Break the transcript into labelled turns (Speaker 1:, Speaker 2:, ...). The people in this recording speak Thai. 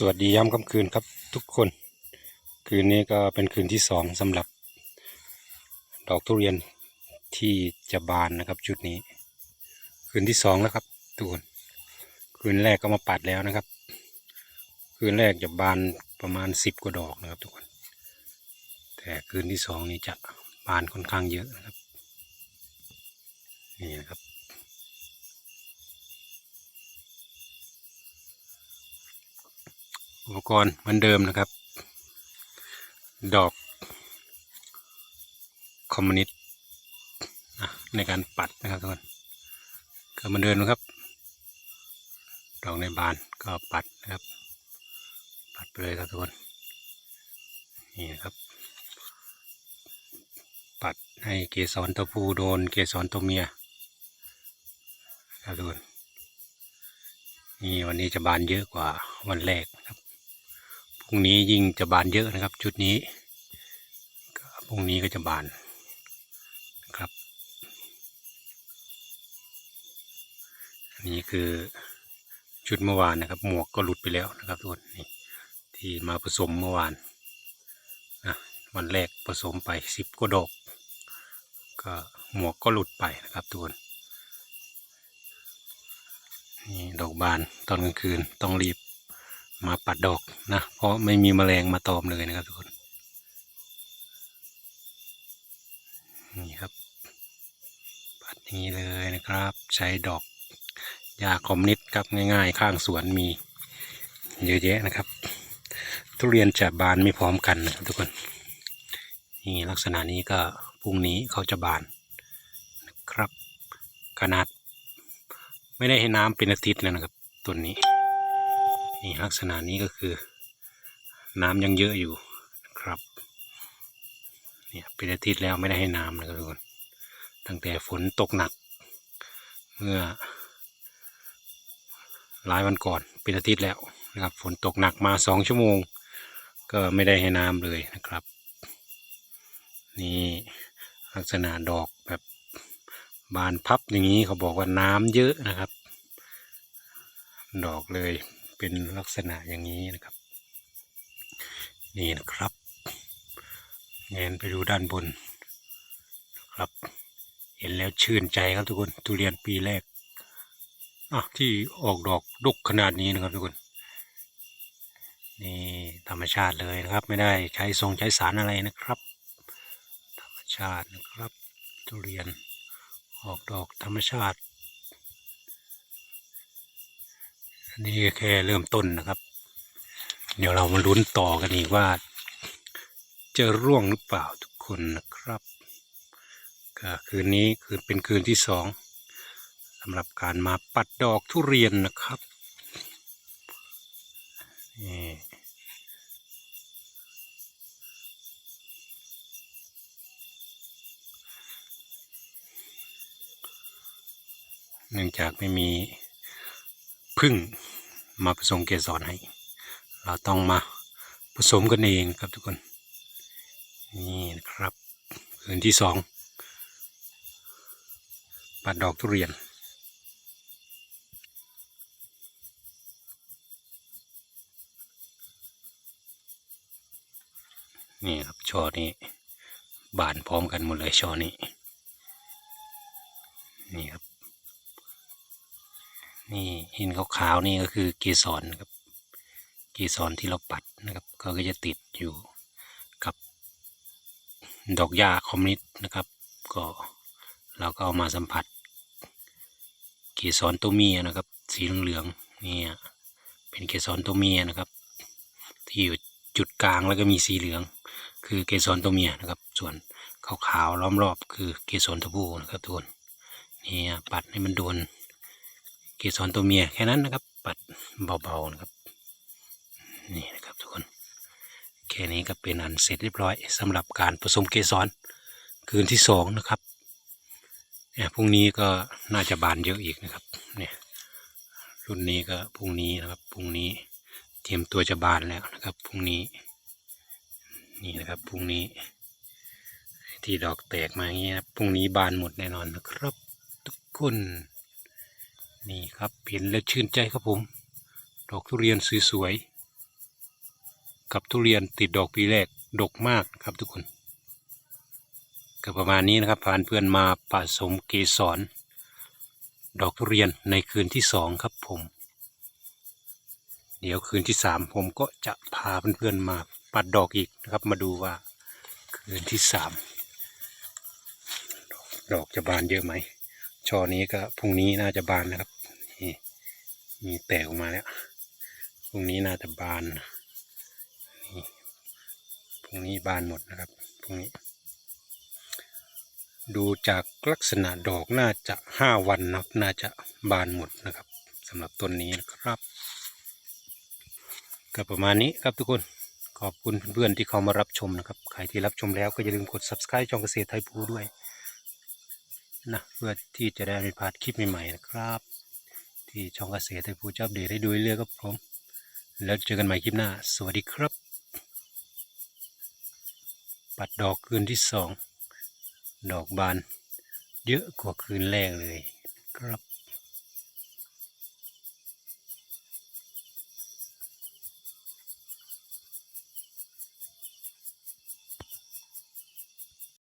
Speaker 1: สวัสดีย้ำค่ำคืนครับทุกคน คืนนี้ก็เป็นคืนที่สองสำหรับ ดอกทุเรียนที่จะบานนะครับชุดนี้ คืนที่สองแล้วครับทุกคน คืนแรกก็มาปัดแล้วนะครับ คืนแรกจะบานประมาณสิบกว่าดอกนะครับทุกคน แต่คืนที่สองนี้จะบานค่อนข้างเยอะนะครับ นี่นะครับ อุปกรณ์เหมือนเดิมนะครับ ดอก คอมมิวนิสต์นะในการปัดนะครับทุกคนก็เหมือนเดิมนะครับ ดอกในบานก็ปัดนะครับ ปัดไปเลยครับทุกคนนี่นะครับ ปัดให้เกสรตัวผู้โดน เกสรตัวเมียครับทุกคนนี่วันนี้จะบานเยอะกว่าวันแรกครับ พรุ่งนี้ยิ่งจะบานเยอะนะครับ ชุดนี้ก็พรุ่งนี้ก็จะบานนะครับอันนี้คือชุดเมื่อวานนะครับ หมวกก็หลุดไปแล้วนะครับทุกคนนี่ที่มาผสมเมื่อวานนะวันแรกผสมไปสิบกว่าดอกก็หมวกก็หลุดไปนะครับทุกคนนี่ดอกบานตอนกลางคืนต้องรีบ มาปัดดอกนะ เพราะไม่มีแมลงมาตอมเลยนะครับทุกคน นี่ครับ ปัดอย่างนี้เลยนะครับ ใช้ดอกยาคอมนิดครับง่าย ๆ ข้างสวนมีเยอะแยะนะครับ ทุเรียนจะบานไม่พร้อมกันนะครับทุกคน นี่ลักษณะนี้ก็พรุ่งนี้เขาจะบานนะครับ ขนาด ไม่ได้ให้น้ำเป็นอาทิตย์แล้วนะครับต้นนี้ นี่ลักษณะนี้ก็คือ น้ำยังเยอะอยู่ครับเนี่ยเป็นอาทิตย์แล้วไม่ได้ให้น้ำนะครับทุกคนตั้งแต่ฝนตกหนัก เมื่อหลายวันก่อนเป็นอาทิตย์แล้วนะครับฝนตกหนักมาสองชั่วโมง ก็ไม่ได้ให้น้ำเลยนะครับ นี่ลักษณะดอกแบบบานพับอย่างนี้เขาบอกว่าน้ำเยอะนะครับ ดอกเลย เป็นลักษณะอย่างนี้นะครับ นี่นะครับเงนไปดูด้านบนนะครับ เห็นแล้วชื่นใจครับทุกคนทุเรียนปีแรกอะที่ออกดอกดกขนาดนี้นะครับทุกคนนี่ธรรมชาติเลยนะครับ ไม่ได้ใช้ทรงใช้สารอะไรนะครับ ธรรมชาตินะครับ ทุเรียนออกดอกธรรมชาติ อั นนี้แค่เริ่มต้นนะครับ เดี๋ยวเรามาลุ้นต่อกันอีกว่า จะร่วงหรือเปล่าทุกคนนะครับก็คืนนี้คืนเป็นคืนที่สองสำหรับการมาปัดดอกทุเรียนนะครับนี่เนื่องจากไม่มี พึ่งมาผสมเกสรให้ เราต้องมาผสมกันเองครับทุกคน นี่นะครับคืนที่สองปัดดอกทุเรียนนี่ครับช่อนี้บานพร้อมกันหมดเลยช่อนี้ นี่ครับ นี่หินขาวๆนี่ก็คือเกสรครับ เกสรที่เราปัดนะครับ ก็จะติดอยู่กับดอกหญ้าคอมมิวนิสนะครับ ก็เราก็เอามาสัมผัส เกสรตัวเมียนะครับ สีเหลืองๆนี่เป็นเกสรตัวเมียนะครับ ที่อยู่จุดกลางแล้วก็มีสีเหลือง คือเกสรตัวเมียนะครับ ส่วนขาวๆล้อมรอบคือเกสรตัวผู้นะครับทุกคนนี่ปัดให้มันโดน เกสรตัวเมียแค่นั้นนะครับ ปัดเบาๆนะครับ นี่นะครับทุกคนแค่นี้ก็เป็นอันเสร็จเรียบร้อยสำหรับการผสมเกสรคืนที่สองนะครับเนี่ยพรุ่งนี้ก็น่าจะบานเยอะอีกนะครับเนี่ยรุ่นนี้ก็พรุ่งนี้นะครับพรุ่งนี้เตรียมตัวจะบานแล้วนะครับพรุ่งนี้นี่นะครับพรุ่งนี้ ที่ดอกแตกมาอย่างเงี้ยพรุ่งนี้บานหมดแน่นอนนะครับ ทุกคน นี่ครับเห็นแล้วชื่นใจครับผม ดอกทุเรียนสวยๆกับทุเรียนติดดอกปีแรกดกมากครับทุกคนก็ประมาณนี้นะครับพานเพื่อนมาผสมเกสรดอกทุเรียนในคืนที่สองครับผม เดี๋ยวคืนที่สามผมก็จะพาเพื่อนๆมาปัดดอกอีกนะครับ มาดูว่าคืนที่สามดอกจะบานเยอะไหมช่อนี้ก็พรุ่งนี้น่าจะบานนะครับ มีแตกออกมาแล้วพรุ่งนี้น่าจะบานนี่พรุ่งนี้บานหมดนะครับพรุ่งนี้ ดูจากลักษณะดอกน่าจะห้าวันนับน่าจะบานหมดนะครับสำหรับต้นนี้นะครับ ก็ประมาณนี้ครับทุกคนขอบคุณเพื่อนๆที่เข้ามารับชมนะครับ ใครที่รับชมแล้วก็อย่าลืมกด subscribe ช่องเกษตรไทยภูด้วยนะเพื่อที่จะได้ไม่พลาดคลิปใหม่ๆนะครับ ที่ช่องเกษตรให้ผู้ชอบเดทให้ดูเรื่อยครับผม แล้วเจอกันใหม่คลิปหน้า สวัสดีครับ ปัดดอกคืนที่สอง ดอกบาน เยอะกว่าคืนแรกเลยครับ